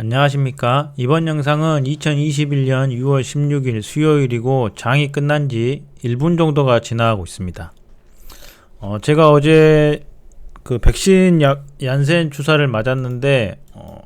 안녕하십니까. 이번 영상은 2021년 6월 16일 수요일이고 장이 끝난 지 1분 정도가 지나가고 있습니다. 어, 제가 어제 그 백신 약, 얀센 주사를 맞았는데, 어,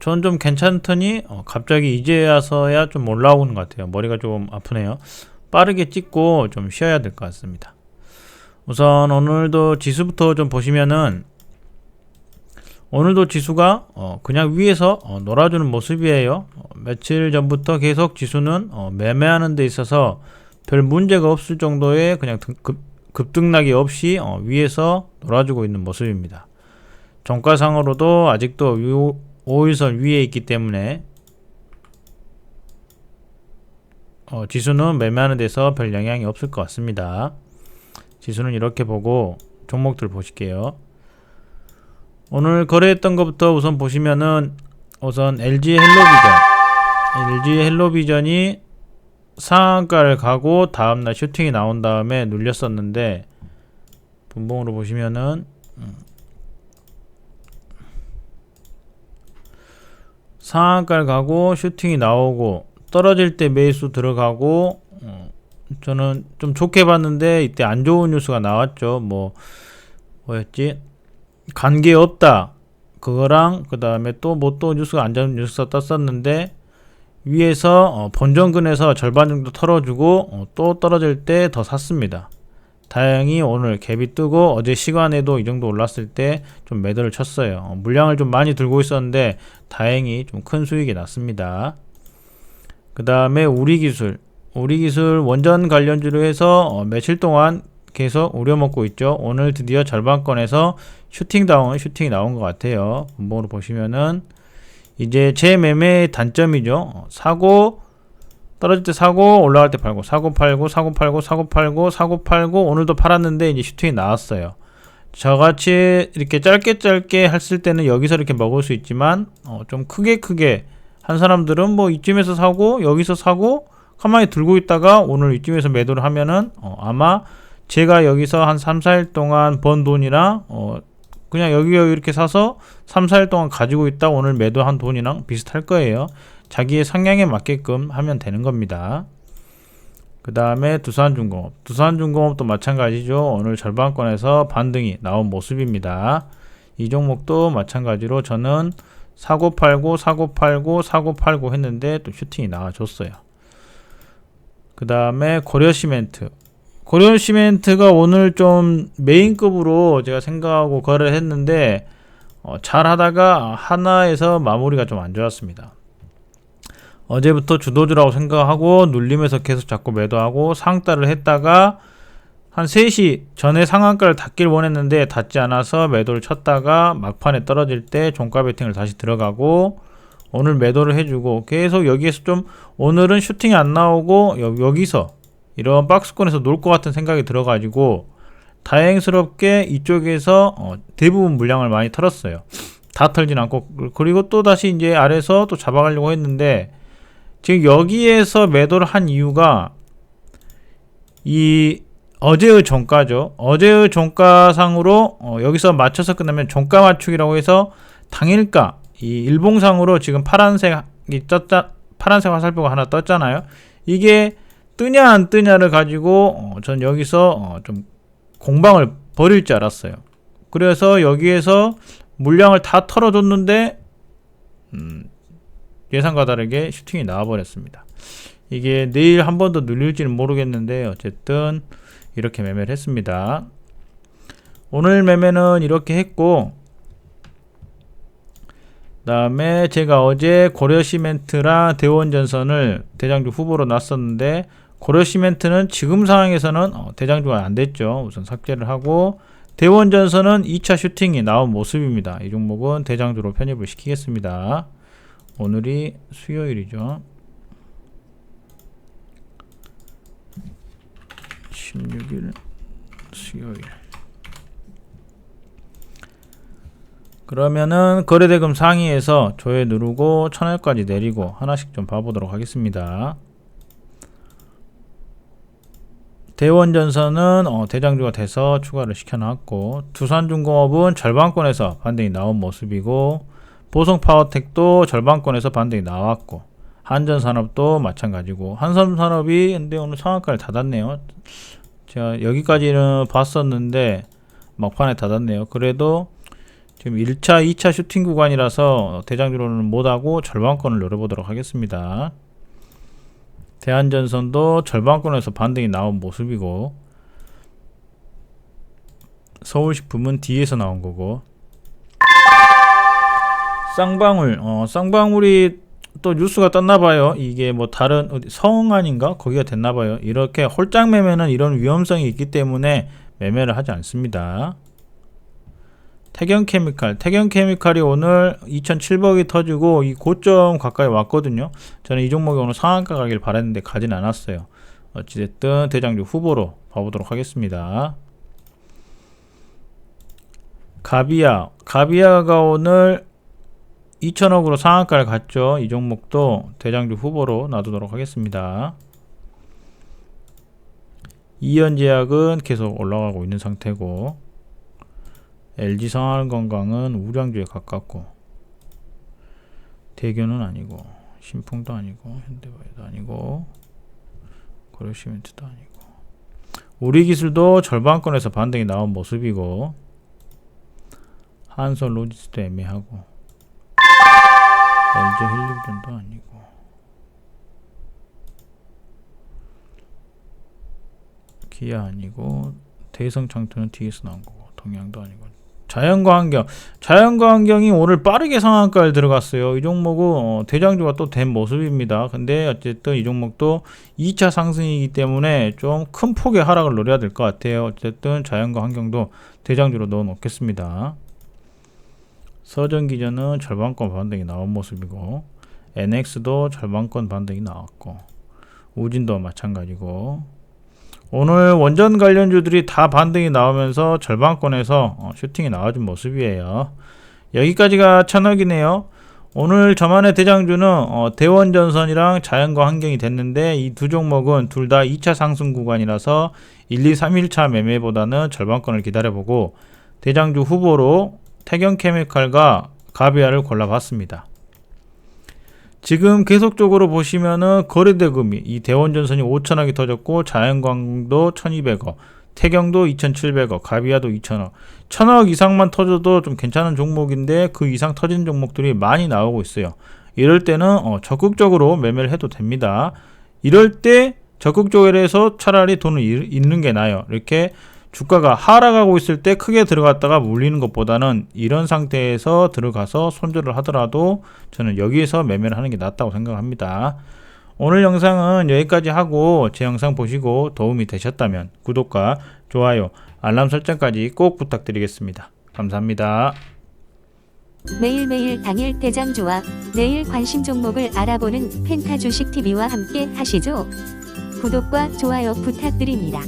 전좀 괜찮더니, 어, 갑자기 이제야서야 좀 올라오는 것 같아요. 머리가 좀 아프네요. 빠르게 찍고 좀 쉬어야 될 것 같습니다. 우선 오늘도 지수부터 좀 보시면은, 오늘도 지수가 어, 그냥 위에서 어, 놀아주는 모습이에요. 어, 며칠 전부터 계속 지수는 어, 매매하는 데 있어서 별 문제가 없을 정도의 그냥 등- 급, 급등락이 없이 어, 위에서 놀아주고 있는 모습입니다. 종가상으로도 아직도 5일선 위에 있기 때문에 어, 지수는 매매하는 데서 별 영향이 없을 것 같습니다. 지수는 이렇게 보고 종목들 보실게요. 오늘 거래했던 것부터 우선 보시면은 우선 LG 헬로비전. LG 헬로비전이 상한가를 가고 다음날 슈팅이 나온 다음에 눌렸었는데 분봉으로 보시면은 음, 상한가를 가고 슈팅이 나오고 떨어질 때 매수 들어가고 어, 저는 좀 좋게 봤는데 이때 안 좋은 뉴스가 나왔죠. 뭐 뭐였지 관계 없다. 그거랑 그 다음에 또 뭐 또 뉴스가 안 좋은 뉴스가 떴었는데 위에서 어, 본전근에서 절반 정도 털어주고 어, 또 떨어질 때 더 샀습니다. 다행히 오늘 갭이 뜨고 어제 시간에도 이 정도 올랐을 때 좀 매도를 쳤어요. 어, 물량을 좀 많이 들고 있었는데 다행히 좀 큰 수익이 났습니다. 그 다음에 우리 기술 우리 기술 원전 관련주로 해서 어, 며칠 동안 계속 우려먹고 있죠. 오늘 드디어 절반권에서 슈팅 다운 슈팅이 나온 것 같아요. 분봉으로 보시면은 이제 제 매매의 단점이죠. 어, 사고 떨어질 때 사고 올라갈 때 팔고 사고 팔고 사고 팔고 사고 팔고 사고 팔고 오늘도 팔았는데 이제 슈팅이 나왔어요. 저같이 이렇게 짧게 짧게 했을 때는 여기서 이렇게 먹을 수 있지만 어, 좀 크게 크게 한 사람들은 뭐 이쯤에서 사고 여기서 사고 가만히 들고 있다가 오늘 이쯤에서 매도를 하면은 어, 아마 제가 여기서 한 3, 4일 동안 번 돈이랑 어 그냥 여기 여기 이렇게 사서 3, 4일 동안 가지고 있다 오늘 매도한 돈이랑 비슷할 거예요. 자기의 성향에 맞게끔 하면 되는 겁니다. 그 다음에 두산중공업. 두산중공업도 마찬가지죠. 오늘 절반권에서 반등이 나온 모습입니다. 이 종목도 마찬가지로 저는 사고 팔고 사고 팔고 사고 팔고 했는데 또 슈팅이 나와줬어요. 그 다음에 고려시멘트. 고려 시멘트가 오늘 좀 메인급으로 제가 생각하고 거래를 했는데 어, 잘 하다가 하나에서 마무리가 좀 안 좋았습니다. 어제부터 주도주라고 생각하고 눌림에서 계속 자꾸 매도하고 상따를 했다가 한 3시 전에 상한가를 닫길 원했는데 닫지 않아서 매도를 쳤다가 막판에 떨어질 때 종가 베팅을 다시 들어가고 오늘 매도를 해주고 계속 여기에서 좀 오늘은 슈팅이 안 나오고 여, 여기서 이런 박스권에서 놀 것 같은 생각이 들어가지고 다행스럽게 이쪽에서 어, 대부분 물량을 많이 털었어요. 다 털진 않고 그리고 또 다시 이제 아래서 또 잡아가려고 했는데 지금 여기에서 매도를 한 이유가 이 어제의 종가죠. 어제의 종가상으로 어, 여기서 맞춰서 끝나면 종가 맞추기라고 해서 당일가 이 일봉상으로 지금 파란색이 떴자 파란색 화살표가 하나 떴잖아요. 이게 뜨냐 안 뜨냐를 가지고 어, 전 여기서 어, 좀 공방을 벌일 줄 알았어요. 그래서 여기에서 물량을 다 털어줬는데 음, 예상과 다르게 슈팅이 나와버렸습니다. 이게 내일 한 번 더 눌릴지는 모르겠는데 어쨌든 이렇게 매매를 했습니다. 오늘 매매는 이렇게 했고 그다음에 제가 어제 고려시멘트랑 대원전선을 대장주 후보로 놨었는데 고려시멘트는 지금 상황에서는 어, 대장주가 안 됐죠. 우선 삭제를 하고 대원전선은 2차 슈팅이 나온 모습입니다. 이 종목은 대장주로 편입을 시키겠습니다. 오늘이 수요일이죠. 16일 수요일. 그러면은 거래대금 상위에서 조회 누르고 천원까지 내리고 하나씩 좀 봐보도록 하겠습니다. 대원전선은 어, 대장주가 돼서 추가를 시켜놨고 두산중공업은 절반권에서 반등이 나온 모습이고 보성파워텍도 절반권에서 반등이 나왔고 한전산업도 마찬가지고 한섬산업이 근데 오늘 상한가를 닫았네요. 제가 여기까지는 봤었는데 막판에 닫았네요. 그래도 지금 1차, 2차 슈팅 구간이라서 대장주로는 못하고 절반권을 노려보도록 하겠습니다. 대한전선도 절반권에서 반등이 나온 모습이고 서울식품은 뒤에서 나온 거고. 쌍방울 어 쌍방울이 또 뉴스가 떴나봐요. 이게 뭐 다른 어디 성안인가? 거기가 됐나봐요. 이렇게 홀짝 매매는 이런 위험성이 있기 때문에 매매를 하지 않습니다 태경케미칼. 태경케미칼이 오늘 2,700이 터지고 이 고점 가까이 왔거든요. 저는 이 종목이 오늘 상한가 가길 바랬는데 가진 않았어요. 어찌됐든 대장주 후보로 봐보도록 하겠습니다. 가비아. 가비아가 오늘 2천억으로 상한가를 갔죠. 이 종목도 대장주 후보로 놔두도록 하겠습니다. 이연제약은 계속 올라가고 있는 상태고 LG 성한건강은 우량주에 가깝고 대교는 아니고 신풍도 아니고 현대바이도 아니고 고려시멘트도 아니고 우리기술도 절반권에서 반등이 나온 모습이고 한솔 로지스도 애매하고 LG 힐리브전도 아니고 기아 아니고 대성 창투는 뒤에서 나온 거고 동양도 아니고 자연과 환경. 자연과 환경이 오늘 빠르게 상한가를 들어갔어요. 이 종목은 어, 대장주가 또 된 모습입니다. 근데 어쨌든 이 종목도 2차 상승이기 때문에 좀 큰 폭의 하락을 노려야 될 것 같아요. 어쨌든 자연과 환경도 대장주로 넣어 놓겠습니다. 서전 기전은 절반권 반등이 나온 모습이고 NX도 절반권 반등이 나왔고 우진도 마찬가지고 오늘 원전 관련주들이 다 반등이 나오면서 절반권에서 어, 슈팅이 나와준 모습이에요. 여기까지가 천억이네요. 오늘 저만의 대장주는 어, 대원전선이랑 자연과 환경이 됐는데 이 두 종목은 둘 다 2차 상승 구간이라서 1, 2, 3, 1차 매매보다는 절반권을 기다려보고 대장주 후보로 태경케미칼과 가비아를 골라봤습니다. 지금 계속적으로 보시면은 거래대금이 이 대원전선이 5천억이 터졌고 자연광도 1200억, 태경도 2700억, 가비아도 2000억. 1000억 이상만 터져도 좀 괜찮은 종목인데 그 이상 터진 종목들이 많이 나오고 있어요. 이럴 때는 어, 적극적으로 매매를 해도 됩니다. 이럴 때 적극적으로 해서 차라리 돈을 잃는 게 나아요. 이렇게 주가가 하락하고 있을 때 크게 들어갔다가 물리는 것보다는 이런 상태에서 들어가서 손절을 하더라도 저는 여기에서 매매를 하는 게 낫다고 생각합니다. 오늘 영상은 여기까지 하고 제 영상 보시고 도움이 되셨다면 구독과 좋아요, 알람 설정까지 꼭 부탁드리겠습니다. 감사합니다. 매일매일 당일 대장주와 내일 관심 종목을 알아보는 펜타 주식 TV와 함께 하시죠. 구독과 좋아요 부탁드립니다.